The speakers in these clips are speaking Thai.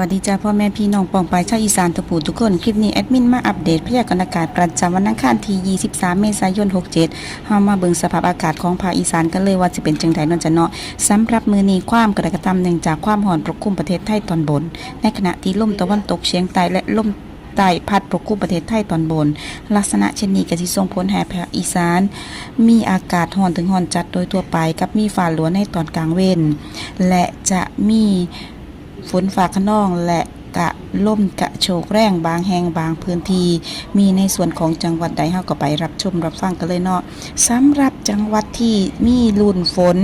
วัสดีจ้าพ่อแม่พี่น้องปองปายชาวอีสานทุกผู้ทุกคน คลิปนี้แอดมินมาอัปเดตพยากรณ์อากาศประจำวันอังคารที่ 23 เมษายน 67เฮามาเบิ่งสภาพอากาศของภาคอีสานกันเลยว่าจะเป็นจังไดนนจะเนาะสำหรับมือนี้ความกระกระทำเนื่องจากความร้อนปกคลุมประเทศไทยตอนบน ในขณะที่ลมตะวันตกเฉียงใต้และลมใต้พัดปกคลุมประเทศไทยตอนบน ลักษณะเช่นนี้ก็สิส่งผลให้ภาคอีสาน มีอากาศร้อนถึงร้อนจัดโดยทั่วไปกับมีฟ้าหลวในตอนกลางเว้นและจะมี ฝนฟ้าขนองและกะล่มกะโชกแรงบางแห่งบางพื้นที่มีในส่วนของจังหวัดใดเฮาก็ไปรับชมรับฟังกันเลยเนาะสำหรับจังหวัดที่มีลุ่นฝน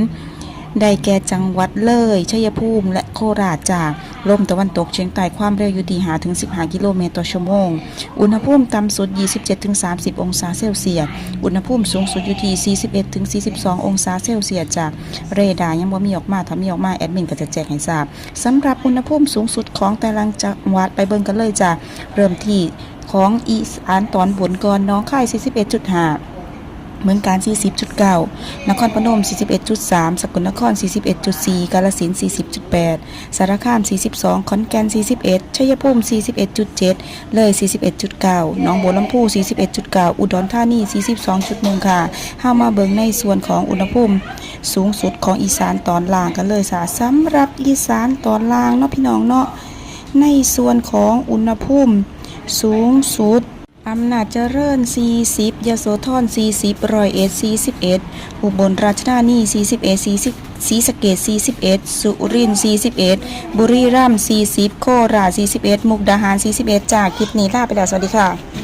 ได้แก่จังหวัดเลยชัยภูมิและโคราชจาก ลมตะวันตกเฉียงใต้ความเร็วอยู่ที่5ถึง 15 กิโลเมตรต่อชั่วโมง อุณหภูมิต่ำสุด 27-30 องศาเซลเซียส อุณหภูมิสูงสุดอยู่ที่ 41-42 องศาเซลเซียสจากเรดาร์ยังบ่มีออกมาถ้ามีออกมาแอดมินก็จะแจ้งให้ทราบสำหรับอุณหภูมิสูงสุดของแต่ละจังหวัดไปเบิ่งกันเลยจ้ะเริ่มที่ของอีสานตอนบนก่อนน้องค่าย 41.5 เมืองการ 40.9 นครพนม 41.3 สกลนคร 41.4 กาฬสินธุ์40.8 สารคาม 42 ขอนแก่น 41 ชัยภูมิ 41.7 เลย 41.9 หนองบัวลำพู 41.9 อุดรธานี 42.1 ค่ะห้ามาเบิงในส่วนของอุณหภูมิ สูงสุดของอีสานตอนล่างกันเลยสาสำหรับอีสานตอนล่างเนาะพี่น้องเนาะ ในส่วนของอุณหภูมิ สูงสุด อำนาจเจริญ 40ยโสธร40ร้อยเอ็ด41 อุบลราชธานี 41 40ศรีสะเกด41 สุรินทร์41 บุรีรัมย์40 โคราช41 มุกดาหาร 41 จากคลิปนี้ลาไปแล้วสวัสดีค่ะ